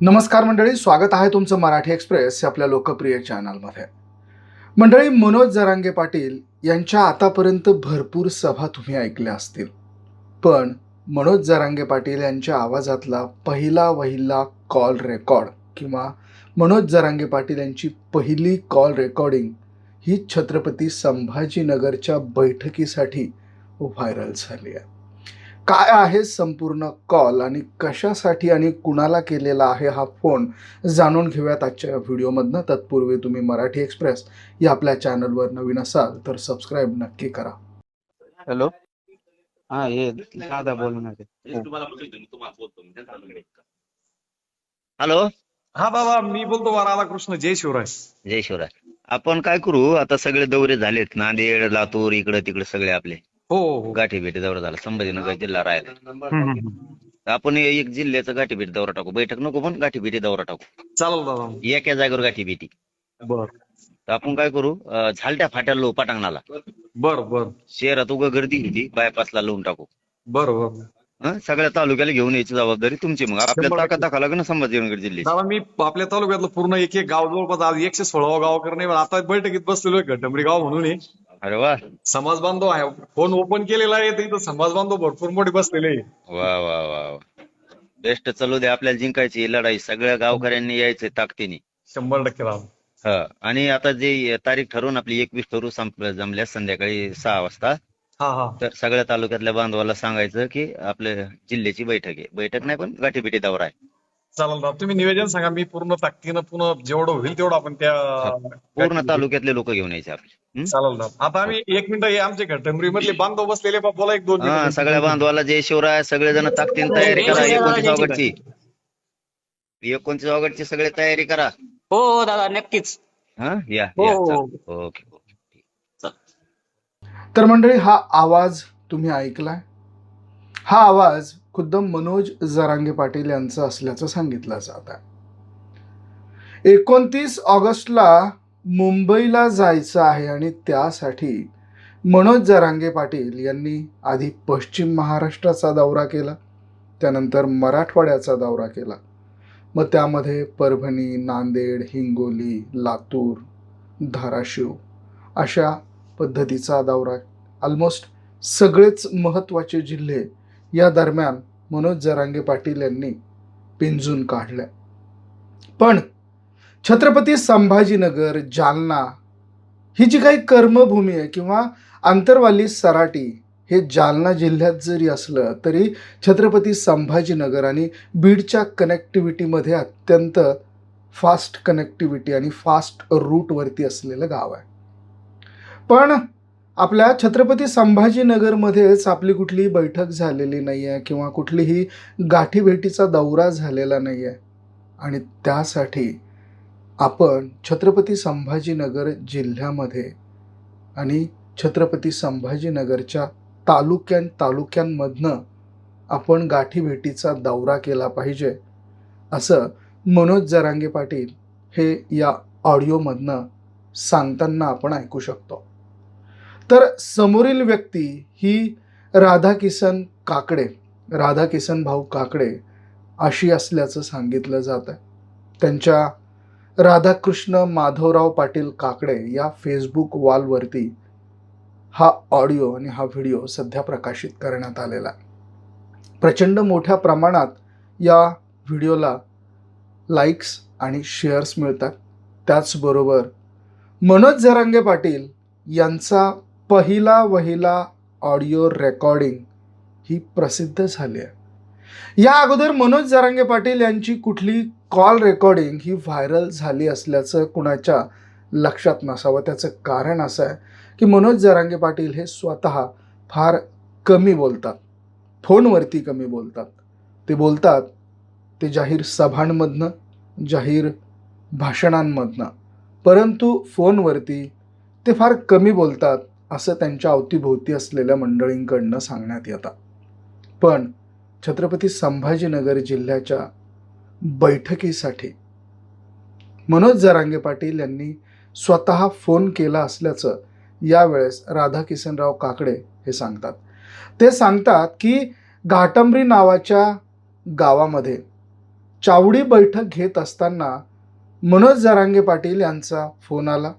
नमस्कार मंडळी स्वागत आहे तुमचं मराठी एक्सप्रेस या आपल्या लोकप्रिय चॅनलमध्ये. मंडळी मनोज जरांगे पाटील यांच्या आतापर्यंत भरपूर सभा तुम्ही ऐकल्या असतील. पण मनोज जरांगे पाटील यांच्या आवाजातला पहिला वहिला कॉल रेकॉर्ड किंवा मनोज जरांगे पाटील यांची पहिली कॉल रेकॉर्डिंग ही छत्रपती संभाजीनगरच्या बैठकीसाठी व्हायरल झाली आहे. काय आहे संपूर्ण कॉल आणि कशासाठी आणि कुणाला केलेला आहे हा फोन जाणून घेऊयात आजच्या या व्हिडिओमधनं. तत्पूर्वी तुम्ही मराठी एक्सप्रेस या आपल्या चॅनलवर नवीन असाल तर सबस्क्राईब नक्की करा. हॅलो? हा हे दादा का? हॅलो? हा बाबा मी बोलतो राधाकृष्ण जय शिवराय. जय शिवराय. आपण काय करू आता सगळे दौरे झालेत नांदेड लातूर इकडे तिकडे सगळे आपले. हो हो गाठी भेटी दौरा झाला. संभाजीनगर जिल्हा राहिला हम्म, हम्म. आपण एक जिल्ह्याचा गाठी भेटी दौरा टाकू. बैठक नको पण गाठी भेटी दौरा टाकू. चालेल दादा. एका जागेवर गाठी भेटी. बर. तर आपण काय करू? अं, झालट्या फाट्या लो पटांगणाला. बर बर. शहरात उगा गर्दी होती. बायपासला लावून टाकू. बर बर. हं? सगळ्या तालुक्याला घेऊन यायची जबाबदारी तुमची मग. आपल्या शंभर ताकद दाखवा लागेल ना संभाजीनगर जिल्ह्याची. दादा मी आपल्या तालुक्यातलं पूर्ण एक एक गाव जवळपास आज एकशे सोळावा गाव करणे. आता बैठकीत बसलेलो आहे घटंबरी गाव म्हणून. अरे वा. समाज बांधव आहे. फोन ओपन केलेला आहे तर इथं समाज बांधव भरपूर मोठे बसलेले. वा वा वा बेस्ट चालू दे आपल्याला जिंकायची ही लढाई. सगळ्या गावकऱ्यांनी यायचंय ताकदीने. शंभर टक्के हा. आणि आता जे तारीख ठरवून आपली एकवीस संप जमल्या संध्याकाळी सहा वाजता. हा हा. तर सगळ्या तालुक्यातल्या बांधवाला सांगायचं की आपल्या जिल्ह्याची बैठक आहे. बैठक नाही पण गाठीबिटी दौरा आहे. चालेल तुम्ही निवेदन सांगा मी पूर्ण ताकदीनं पुन्हा जेवढं होईल तेवढं आपण त्या पूर्ण तालुक्यातले लोक घेऊन यायचे आपले. हं? चालेल आता आम्ही एक मिनिट हे आमचे घटंबरी मधले बांधव बसलेले बा बोला एक दोन हा मिनिटं. सगळ्या बांधवाला जय शिवराय सगळेजण ताकदीने तयारी करा एकोणतीस ऑगस्टची एकोणतीस ऑगस्टची सगळे तयारी करा. हो हो दादा नक्कीच. हा या हो, या हो. Okay okay. तर मंडळी हा आवाज तुम्ही ऐकलाय. हा आवाज खुद्द मनोज जरांगे पाटील यांचा असल्याचं सांगितलं जात आहे. एकोणतीस ऑगस्टला मुंबईला जायचं आहे आणि त्यासाठी मनोज जरांगे पाटील यांनी आधी पश्चिम महाराष्ट्राचा दौरा केला त्यानंतर मराठवाड्याचा दौरा केला. मग त्यामध्ये परभणी नांदेड हिंगोली लातूर धाराशिव अशा पद्धतीचा दौरा. ऑलमोस्ट सगळेच महत्त्वाचे जिल्हे या दरम्यान मनोज जरांगे पाटील यांनी पिंजून काढलं. पण छत्रपती संभाजीनगर जालना ही जी काही कर्मभूमी आहे किंवा आंतरवाली सराटी हे जालना जिल्ह्यात जरी असलं तरी छत्रपती संभाजीनगर आणि बीडच्या कनेक्टिव्हिटीमध्ये अत्यंत फास्ट कनेक्टिव्हिटी आणि फास्ट रूटवरती असलेलं गाव आहे. पण आपल्या छत्रपती संभाजीनगरमध्येच आपली कुठलीही बैठक झालेली नाही आहे किंवा कुठलीही गाठीभेटीचा दौरा झालेला नाही आहे आणि त्यासाठी आपण छत्रपती संभाजीनगर जिल्ह्यामध्ये आणि छत्रपती संभाजीनगरच्या तालुक्यां तालुक्यांमधनं आपण गाठीभेटीचा दौरा केला पाहिजे. असं मनोज जरांगे पाटील हे या ऑडिओमधनं सांगताना आपण ऐकू शकतो. तर समोरील व्यक्ती ही राधाकिसन काकडे राधाकिसन भाऊ काकडे अशी असल्याचं सांगितलं जात आहे. त्यांच्या राधाकृष्ण माधवराव पाटील काकडे या फेसबुक वॉलवरती हा ऑडिओ आणि हा व्हिडिओ सध्या प्रकाशित करण्यात आलेला आहे. प्रचंड मोठ्या प्रमाणात या व्हिडिओला लाईक्स आणि शेअर्स मिळतात. त्याचबरोबर मनोज जरांगे पाटील यांचा पहिला वहिला ऑडिओ रेकॉर्डिंग ही प्रसिद्ध झाली आहे. या अगोदर मनोज जारांगे पाटील यांची कुठली कॉल रेकॉर्डिंग ही व्हायरल झाली असल्याचं कुणाच्या लक्षात नसावं? त्याचं कारण असं आहे की मनोज जारांगे पाटील हे स्वतः फार कमी बोलतात. फोनवरती कमी बोलतात. ते बोलतात ते जाहीर सभांमधनं जाहीर भाषणांमधनं. परंतु फोनवरती ते फार कमी बोलतात. असं त्यांच्या अवतीभोवती असलेल्या मंडळींकडनं सांगण्यात येतं. पण छत्रपती संभाजीनगर जिल्ह्याच्या बैठकीसाठी मनोज जरांगे पाटील यांनी स्वतः फोन केला असल्याचं यावेळेस राधाकिशनराव काकडे हे सांगतात. ते सांगतात की घाटंबरी नावाच्या गावामध्ये चावडी बैठक घेत असताना मनोज जरांगे पाटील यांचा फोन आला.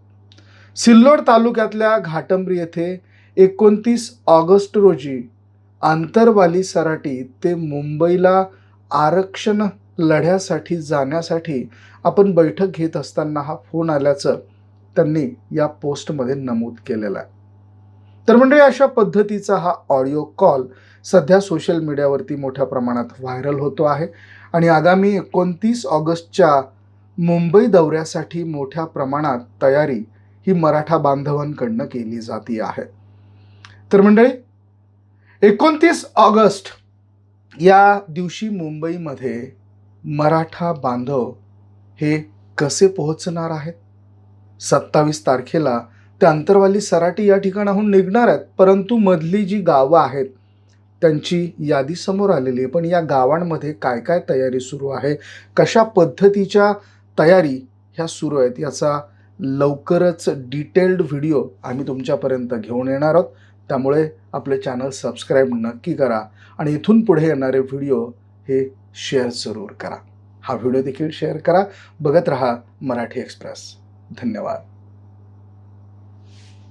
सिल्लोड तालुक्यातल्या घाटंबरी येथे एकोणतीस ऑगस्ट रोजी आंतरवाली सराटी ते मुंबईला आरक्षण लढ्यासाठी जाण्यासाठी आपण बैठक घेत असताना हा फोन आल्याचं त्यांनी या पोस्टमध्ये नमूद केलेलं आहे. तर म्हणजे अशा पद्धतीचा हा ऑडिओ कॉल सध्या सोशल मीडियावरती मोठ्या प्रमाणात व्हायरल होतो आहे आणि आगामी एकोणतीस ऑगस्टच्या मुंबई दौऱ्यासाठी मोठ्या प्रमाणात तयारी ही मराठा बांधवांकडनं केली जाती आहे. तर मंडळी एकोणतीस ऑगस्ट या दिवशी मुंबईमध्ये मराठा बांधव हे कसे पोहोचणार आहेत? सत्तावीस तारखेला ते अंतरवाली सराटी या ठिकाणाहून निघणार आहेत परंतु मधली जी गावं आहेत त्यांची यादी समोर आलेली आहे. पण या गावांमध्ये काय काय तयारी सुरू आहे? कशा पद्धतीच्या तयारी ह्या सुरू आहेत? याचा लवकरच डिटेल्ड व्हिडिओ आम्ही तुमच्यापर्यंत घेऊन येणार आहोत. त्यामुळे आपले चॅनल सबस्क्राईब नक्की करा आणि इथून पुढे येणारे व्हिडिओ हे शेअर जरूर करा. हा व्हिडिओ देखील शेअर करा. बघत रहा मराठी एक्सप्रेस. धन्यवाद.